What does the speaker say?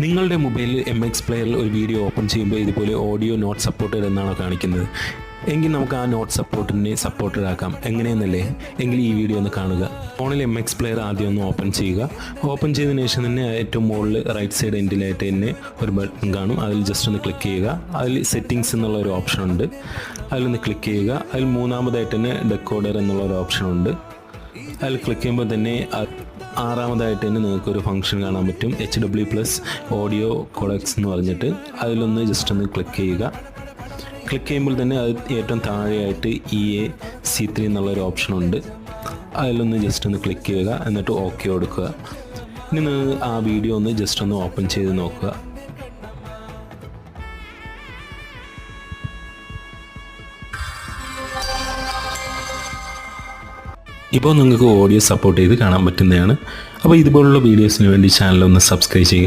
നിങ്ങളുടെ മൊബൈലിൽ M X പ്ലെയറിൽ ഒരു വീഡിയോ ഓപ്പൺ ചെയ്യുമ്പോൾ ഇതുപോലെ ഓഡിയോ നോട്ട് സപ്പോർട്ടഡ് എന്നാണോ കാണിക്കുന്നത്. എങ്കിൽ നമുക്ക് ആ നോട്ട് സപ്പോർട്ടിനെ സപ്പോർട്ടഡ് ആക്കാം. എങ്ങനെയെന്നല്ലേ? എങ്കിൽ ഈ വീഡിയോ ഒന്ന് കാണുക. ഫോണിൽ എം എക്സ് പ്ലെയർ ആദ്യം ഒന്ന് ഓപ്പൺ ചെയ്യുക. ഓപ്പൺ ചെയ്തതിന് ശേഷം തന്നെ ഏറ്റവും മുകളിൽ റൈറ്റ് സൈഡ് എൻഡിലായിട്ട് തന്നെ ഒരു ബട്ടൺ കാണും. അതിൽ ജസ്റ്റ് ഒന്ന് ക്ലിക്ക് ചെയ്യുക. അതിൽ സെറ്റിങ്സ് എന്നുള്ള ഒരു ഓപ്ഷൻ ഉണ്ട്. അതിലൊന്ന് ക്ലിക്ക് ചെയ്യുക. അതിൽ മൂന്നാമതായിട്ട് തന്നെ ഡെക്കോഡർ എന്നുള്ള ഒരു ഓപ്ഷൻ ഉണ്ട്. അതിൽ ക്ലിക്ക് ചെയ്യുമ്പോൾ തന്നെ ആറാമതായിട്ട് തന്നെ നിങ്ങൾക്ക് ഒരു ഫംഗ്ഷൻ കാണാൻ പറ്റും. H W plus audio codecs എന്ന് പറഞ്ഞിട്ട് അതിലൊന്ന് ജസ്റ്റ് ഒന്ന് ക്ലിക്ക് ചെയ്യുക. ക്ലിക്ക് ചെയ്യുമ്പോൾ തന്നെ അത് ഏറ്റവും താഴെയായിട്ട് ഇ എ സി ത്രീ എന്നുള്ളൊരു ഓപ്ഷൻ ഉണ്ട്. അതിലൊന്ന് ജസ്റ്റ് ഒന്ന് ക്ലിക്ക് ചെയ്യുക. എന്നിട്ട് ഓക്കെ കൊടുക്കുക. ഇനി ആ വീഡിയോ ഒന്ന് ജസ്റ്റ് ഒന്ന് ഓപ്പൺ ചെയ്ത് നോക്കുക. ഇപ്പോൾ നിങ്ങൾക്ക് ഓഡിയോ സപ്പോർട്ട് ചെയ്ത് കാണാൻ പറ്റുന്നതാണ്. അപ്പോൾ ഇതുപോലുള്ള വീഡിയോസിന് വേണ്ടി ചാനൽ ഒന്ന് സബ്സ്ക്രൈബ് ചെയ്യുക.